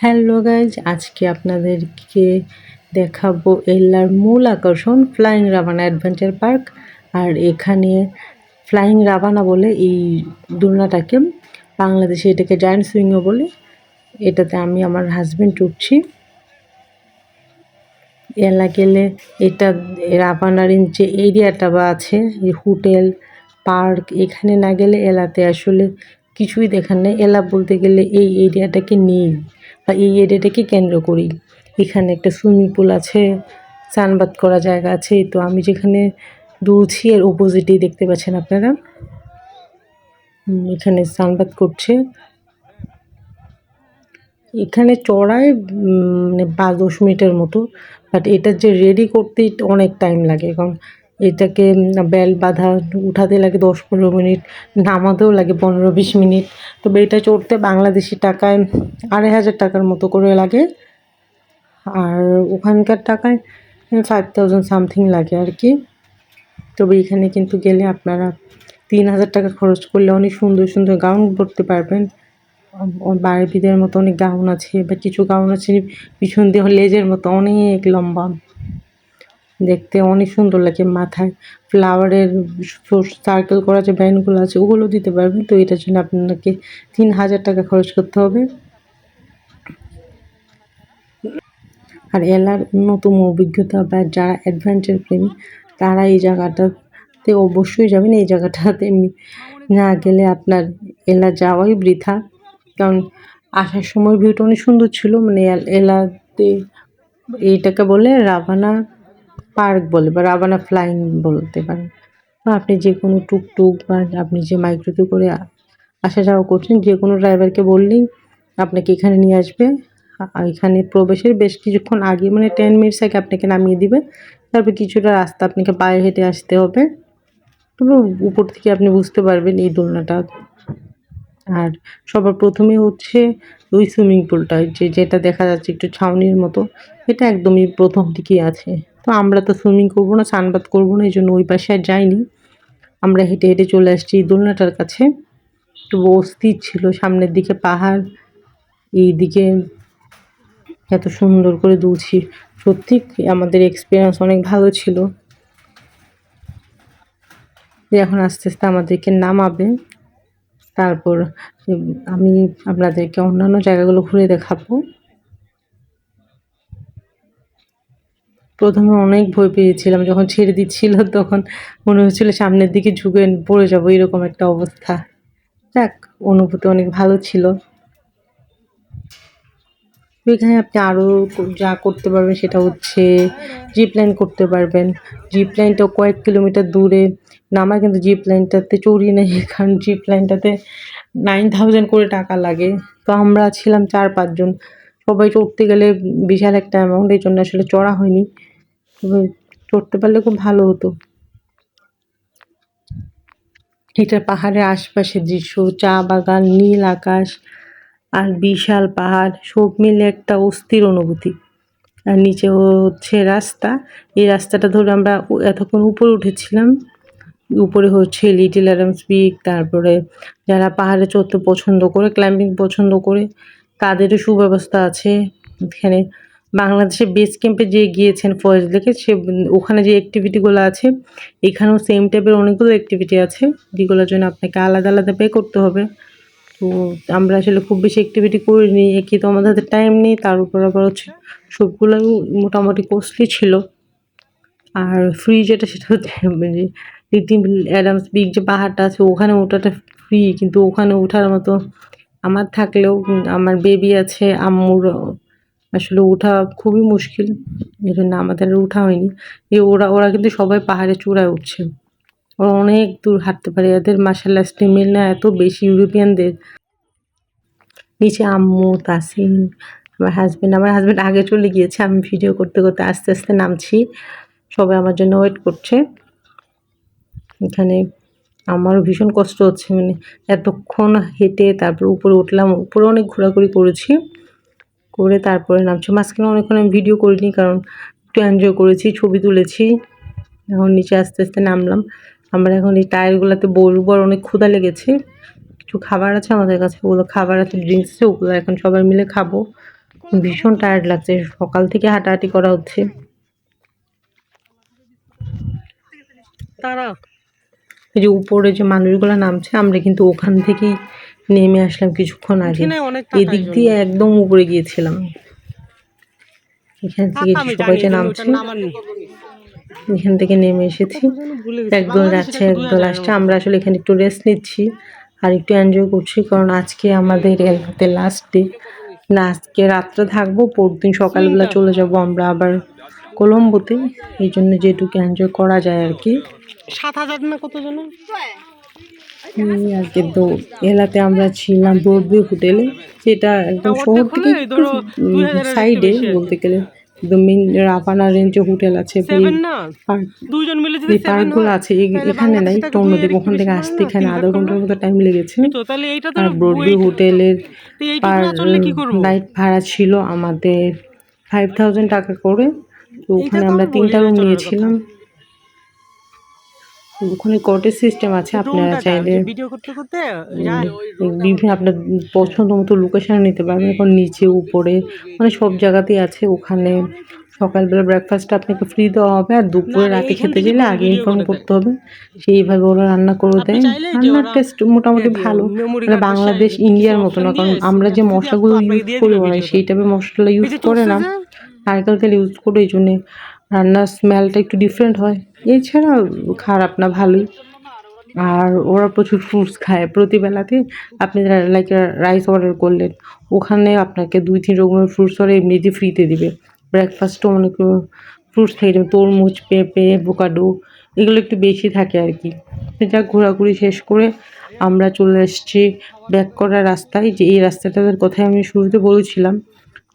Hello guys, আজকে আপনাদেরকে দেখাবো এল্লার মূল আকর্ষণ ফ্লাইং রাবানা অ্যাডভেঞ্চার পার্ক। আর এখানে ফ্লাইং রাবানা বলে এই দোলনাটাকে, বাংলাদেশে এটাকে জায়ান্ট সুইংও বলে। এটাতে আমি আমার হাজব্যান্ড উঠছি। এলা গেলে এটা রাবানার যে এরিয়াটা বা আছে হোটেল, পার্ক, এখানে না গেলে এলাতে আসলে কিছুই দেখার নেই। এলা বলতে গেলে এই এরিয়াটাকে নিয়ে বা এই এরিয়াটাকে কেন্দ্র করি। এখানে একটা সুইমিং পুল আছে, সানবাদ করা জায়গা আছে, তো আমি যেখানে দুলছি এর অপোজিটেই দেখতে পাচ্ছেন আপনারা। এখানে সানবাদ করছে। এখানে চড়ায় মানে পাঁচ দশ মিনিটের মতো বাট এটা যে রেডি করতেই অনেক টাইম লাগে, কারণ এটাকে বেল বাঁধা, উঠাতে লাগে দশ পনেরো মিনিট, নামাতেও লাগে পনেরো বিশ মিনিট। তবে এটা চড়তে বাংলাদেশি টাকায় আড়াই হাজার টাকার মতো করে লাগে। আর ওখানকার টাকায় ফাইভ থাউজেন্ড সামথিং লাগে আর কি। তবে এখানে কিন্তু গেলে আপনারা তিন হাজার টাকা খরচ করলে অনেক সুন্দর সুন্দর গাউন পরতে পারবেন। বারবিদের মতো অনেক গাউন আছে বা কিছু গাউন আছে, পিছন দিয়ে লেজের মতো অনেক লম্বা। দেখতে অনেক সুন্দর লাগে। মাথায় ফ্লাওয়ারের সার্কেল করা যে ব্যান্ডগুলো আছে, ওগুলো দিতে পারবেন। তো এটার জন্য আপনাকে তিন হাজার টাকা খরচ করতে হবে। আর এলার নতুন অভিজ্ঞতা বা যারা অ্যাডভেঞ্চার প্রেমী, তারা এই জায়গাটাতে অবশ্যই যাবেন। এই জায়গাটাতে না গেলে আপনার এলা যাওয়াই বৃথা। কারণ আসার সময় ভিউটা অনেক সুন্দর ছিল। মানে এলাতে এইটাকে বলে রাভানা পার্ক বলে বা রাবানা ফ্লাইং বলতে পারেন। বা আপনি যে কোনো টুকটুক বা আপনি যে মাইক্রোতে করে আসা যাওয়া করছেন যে কোনো ড্রাইভারকে বললেই আপনাকে এখানে নিয়ে আসবে। এখানে প্রবেশের বেশ কিছুক্ষণ আগে মানে টেন মিনিটস আগে আপনাকে নামিয়ে দিবে। তারপর কিছুটা রাস্তা আপনাকে পায়ে হেঁটে আসতে হবে। তবে উপর থেকে আপনি বুঝতে পারবেন এই দোলনাটা। আর সবার প্রথমে হচ্ছে ওই সুইমিং পুলটা যে যেটা দেখা যাচ্ছে একটু ছাউনির মতো, এটা একদমই প্রথম দিকেই আছে। তো আমরা তো সুইমিং করব না সানবাদ করব না, এই জন্য ওই পাশে আর যাইনি। আমরা হেঁটে হেঁটে চলে আসছি দোলনাটার কাছে। একটু অস্থির ছিল, সামনের দিকে পাহাড়, এই দিকে এত সুন্দর করে দুলছি। সত্যি আমাদের এক্সপিরিয়েন্স অনেক ভালো ছিল। এখন আস্তে আস্তে আমাদেরকে নামাবে। তারপর আমি আপনাদেরকে অন্যান্য জায়গাগুলো ঘুরে দেখাবো। প্রথমে অনেক ভয় পেয়েছিলাম। যখন ছেড়ে দিচ্ছিল, তখন মনে হচ্ছিল সামনের দিকে ঝুঁকে পড়ে যাব, এরকম একটা অবস্থা। যাক, অনুভূতি অনেক ভালো ছিল। এখানে আপনি আরও যা করতে পারবেন সেটা হচ্ছে জিপ লাইন করতে পারবেন। জিপ লাইনটাও কয়েক কিলোমিটার দূরে। নামা কিন্তু জিপ লাইনটাতে চড়িয়ে নেই, কারণ জিপ লাইনটাতে নাইন থাউজেন্ড করে টাকা লাগে। তো আমরা ছিলাম চার পাঁচজন। সবাই চড়তে গেলে বিশাল একটা অ্যামাউন্ট এই জন্য আসলে চড়া হয়নি। চড়তে পারলে খুব ভালো হতো। এটা পাহাড়ের আশপাশের দৃশ্য, চা বাগান, নীল আকাশ আর বিশাল পাহাড়, সব মিলে একটা অস্থির অনুভূতি। আর নিচে হচ্ছে রাস্তা। এই রাস্তাটা ধরে আমরা এতক্ষণ উপরে উঠেছিলাম। উপরে হচ্ছে লিটিল অ্যাডামস পিক, তারপরে যারা পাহাড়ে চড়তে পছন্দ করে, ক্লাইম্বিং পছন্দ করে, তাদেরও সুব্যবস্থা আছে। এখানে বাংলাদেশে বেস ক্যাম্পে যে গিয়েছেন ফয়েজ লেকে সে, ওখানে যে অ্যাক্টিভিটিগুলো আছে, এখানেও সেম টাইপের অনেকগুলো অ্যাক্টিভিটি আছে, যেগুলোর জন্য আপনাকে আলাদা আলাদা পে করতে হবে। তো আমরা আসলে খুব বেশি অ্যাক্টিভিটি করিনি একে তো আমাদের হাতে টাইম নেই, তার উপর আবার হচ্ছে সবগুলোই মোটামুটি কস্টলি ছিল। আর ফ্রি যেটা সেটা হচ্ছে লিটিল অ্যাডামস বিগ যে পাহাড়টা আছে, ওখানে ওঠাটা ফ্রি কিন্তু ওখানে ওঠার মতো আমার থাকলেও, আমার বেবি আছে, আম্মুর আসলে ওঠা খুবই মুশকিল। এই জন্য আমাদের উঠা হয়নি। এই ওরা ওরা কিন্তু সবাই পাহাড়ে চূড়ায় উঠছে। ওরা অনেক দূর হাঁটতে পারে। এদের মার্শাল্লাহ স্টিমিল না এত বেশি ইউরোপিয়ানদের। নিচে আম্মু তাসিম আমার হাজব্যান্ড আমার হাজব্যান্ড আগে চলে গিয়েছে। আমি ভিডিও করতে করতে আস্তে আস্তে নামছি। সবাই আমার জন্য ওয়েট করছে। এখানে আমারও ভীষণ কষ্ট হচ্ছে। মানে এতক্ষণ হেঁটে তারপর উপরে উঠলাম। উপরে অনেক ঘোরাঘুরি করেছি। করে তারপরে নামছি। মাঝখানে অনেকক্ষণ আমি ভিডিও করিনি, কারণ একটু এনজয় করেছি, ছবি তুলেছি। এখন নিচে আস্তে আস্তে নামলাম। আমরা এখন এই টায়ারগুলোতে বসবো আর অনেক ক্ষুধা লেগেছে। কিছু খাবার আছে আমাদের কাছে, ওগুলো খাবার আছে ড্রিঙ্কস আছে, ওগুলো এখন সবাই মিলে খাব। ভীষণ টায়ার্ড লাগছে, সকাল থেকে হাঁটাহাঁটি করা হচ্ছে। তারা এই যে উপরে যে মানুষগুলো নামছে, আমরা কিন্তু ওখান থেকেই নেমে আসলাম কিছুক্ষণ আগে। এদিক দিয়ে একদম উপরে গিয়েছিলাম। এখান থেকে সবাই যে নামছে। এখান থেকে নেমে এসেছি। একদল যাচ্ছে একদল আসছে। আমরা আসলে এখানে একটু রেস্ট নিচ্ছি আর একটু এনজয় করছি কারণ আজকে আমাদের এলাকাতে লাস্ট ডে না আজকে রাত্রে থাকব পরদিন সকালবেলা চলে যাব আমরা আবার কলম্বোতে। এই জন্য যেটুকু এনজয় করা যায় আর কি। সাত হাজার না কত জন এই আর তো এলাতে আমরা ছিলাম ব্রডওয়ে হোটেলে যেটা একদম শহর থেকে সাইডে বলতে গেলে। মেন রাপানা রেঞ্জে হোটেল আছে যে পার্কগুলো আছে এখানে নাই একটু অন্যদিকে ওখান থেকে আসতে এখানে আধা ঘণ্টার মতো টাইম লেগেছে। আর ব্রডওয়ে হোটেলের পার নাইট ভাড়া ছিল আমাদের ফাইভ থাউজেন্ড টাকা করে। তো ওখানে আমরা আমি তিনটা রুম নিয়েছিলাম। ওখানে কটেজ সিস্টেম আছে আপনারা চাইলে ভিডিও করতে করতে বিভিন্ন আপনার পছন্দ মতো লোকেশন নিতে পারবেন। এখন নিচে উপরে মানে সব জায়গাতেই আছে ওখানে। সকালবেলা ব্রেকফাস্ট আপনাকে ফ্রি দেওয়া হবে আর দুপুরে রাতে খেতে গেলে আগে ইনফর্ম করতে। হবে সেইভাবে ওরা রান্না করে দেয়। রান্নার টেস্ট মোটামুটি ভালো। মানে বাংলাদেশ ইন্ডিয়ার মতো না কারণ আমরা যে মশলাগুলো ইউজ করি ওরা। সেই টাইপের মশলা ইউজ করে না। নারকেল তেল ইউজ করে এই জন্যে। রান্নার স্মেলটা একটু ডিফারেন্ট হয়। এছাড়া খারাপ না, ভালোই। আর ওরা প্রচুর ফ্রুটস খায়। প্রতিবেলাতে আপনি লাইক রাইস অর্ডার করলেন, ওখানে আপনাকে দুই, তিন রকমের ফ্রুটস ওরা এমনিতে ফ্রিতে দিবে। ব্রেকফাস্টও অনেক ফ্রুটস থাকে যেমন তরমুজ, পেঁপে বোকাডো এগুলো একটু বেশি থাকে আর কি। যাক, ঘোরাঘুরি শেষ করে আমরা চলে এসেছি ব্যাক করার রাস্তায়। যে এই রাস্তাটার কথাই আমি শুরুতে বলেছিলাম।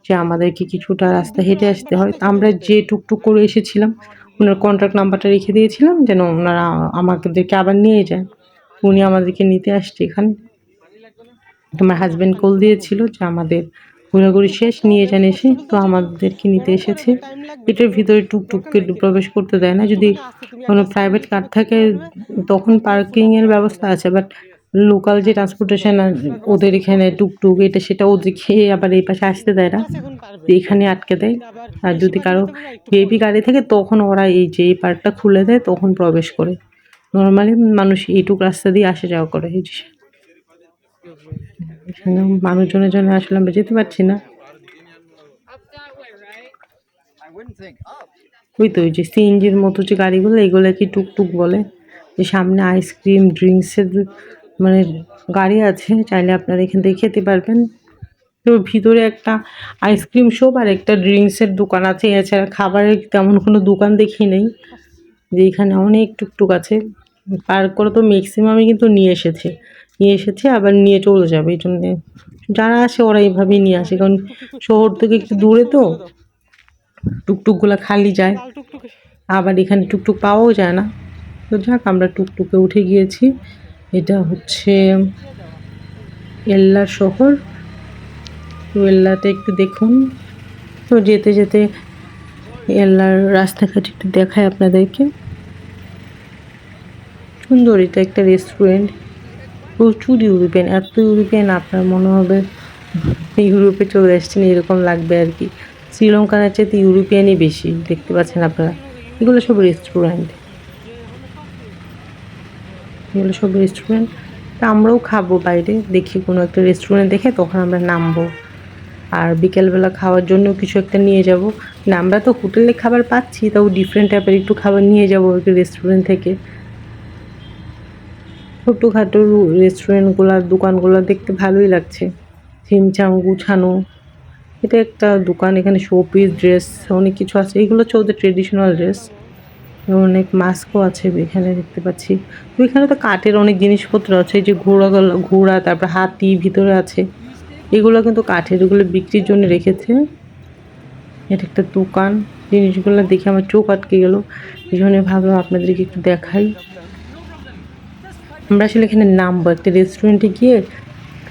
যে আমাদেরকে কিছুটা রাস্তা হেঁটে আসতে হয়। আমরা যে টুকটুক করে এসেছিলাম, ওনার কন্ট্যাক্ট নাম্বারটা রেখে দিয়েছিলাম যেন ওনারা আমাদেরকে আবার নিয়ে যায়। উনি আমাদেরকে নিতে আসছে এখানে। আমার হাজব্যান্ড কল দিয়েছিল যে আমাদের ঘোরাঘুরি শেষ, নিয়ে যান এসে। তো আমাদেরকে নিতে এসেছে। এটার ভিতরে টুকটুককে প্রবেশ করতে দেয় না। যদি কোনো প্রাইভেট কার থাকে, তখন পার্কিংয়ের ব্যবস্থা আছে বাট লোকাল যে ট্রান্সপোর্টেশন ওদের এখানে টুকটুক এটা সেটা ওদের খেয়ে আবার এই পাশে আসতে দেয় না। এখানে আটকে দেয়। আর যদি কারও বেবি গাড়ি থাকে, তখন ওরা এই যে এই পার্কটা খুলে দেয়, তখন প্রবেশ করে। নর্মালি মানুষ এইটুক রাস্তা দিয়ে আসা যাওয়া করে। এই যে মানুষজনের জন্য আসলে আমরা যেতে পারছি না। ওই তো ওই যে সিএনজির মতো যে গাড়িগুলো, এগুলো কি টুকটুক বলে? যে সামনে আইসক্রিম ড্রিঙ্কসের মানে গাড়ি আছে, চাইলে আপনারা এখান থেকে খেতে পারবেন। তো ভিতরে একটা আইসক্রিম শপ আর একটা ড্রিঙ্কসের দোকান আছে, এছাড়া খাবারের তেমন কোনো দোকান দেখি নেই, যে এখানে অনেক টুকটুক আছে। পার্ক করে তো ম্যাক্সিমামই কিন্তু নিয়ে এসেছে নিয়ে এসেছে, আবার নিয়ে চলে যাবে, এই জন্যে যারা আসে ওরা এইভাবেই নিয়ে আসে, কারণ শহর থেকে একটু দূরে তো, টুকটুকগুলো খালি যায়। আবার এখানে টুকটুক পাওয়াও যায় না। তো যাক, আমরা টুকটুকে উঠে গিয়েছি। এটা হচ্ছে এল্লা শহর। তো এল্লাতে একটু দেখুন। তো যেতে যেতে এল্লার রাস্তাঘাট একটু দেখায় আপনাদেরকে। সুন্দর এটা একটা রেস্টুরেন্ট প্রচুর ইউরোপিয়ান, এত ইউরোপিয়ান আপনার মনে হবে ইউরোপে চলে এসছেন এরকম লাগবে আর কি। শ্রীলঙ্কার চাইতে ইউরোপিয়ানই বেশি, দেখতে পাচ্ছেন আপনারা। এগুলো সব রেস্টুরেন্ট এগুলো সব রেস্টুরেন্ট তা আমরাও খাব বাইরে, দেখি কোনো একটা রেস্টুরেন্ট দেখে তখন আমরা নামবো। আর বিকেলবেলা খাওয়ার জন্য কিছু একটা নিয়ে যাব। না, আমরা তো হোটেলে খাবার পাচ্ছি, তাও ডিফারেন্ট টাইপের একটু খাবার নিয়ে যাব আর কি রেস্টুরেন্ট থেকে। ছোটোখাটো রেস্টুরেন্টগুলো দোকানগুলো দেখতে ভালোই লাগছে। ছিমছাম গুছানো। এটা একটা দোকান, এখানে শোপিস ড্রেস অনেক কিছু আছে। এগুলো হচ্ছে ওদের ট্রেডিশনাল ড্রেস অনেক মাস্কও আছে এখানে দেখতে পাচ্ছি। তো এখানে তো কাঠের অনেক জিনিসপত্র আছে, এই যে ঘোড়া ঘোড়া, তারপর হাতি ভিতরে আছে। এগুলো কিন্তু কাঠের, এগুলো বিক্রির জন্য রেখেছে। এটা একটা দোকান, জিনিসগুলো দেখে আমার চোখ আটকে গেল। এই জন্য ভাবলাম আপনাদেরকে একটু দেখাই। আমরা আসলে এখানে নামবো, একটা রেস্টুরেন্টে গিয়ে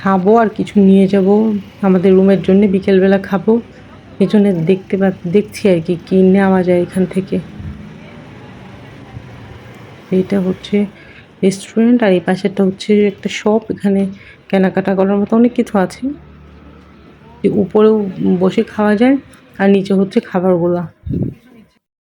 খাব আর কিছু নিয়ে যাব। আমাদের রুমের জন্য বিকেলবেলা খাব। এই জন্য দেখতে দেখছি আর কি, কী নেওয়া যায় এখান থেকে। এটা হচ্ছে রেস্টুরেন্ট আর এই পাশেরটা হচ্ছে একটা শপ এখানে কেনাকাটা করার মতো অনেক কিছু আছে। উপরেও বসে খাওয়া যায় আর নিচে হচ্ছে খাবারগুলো।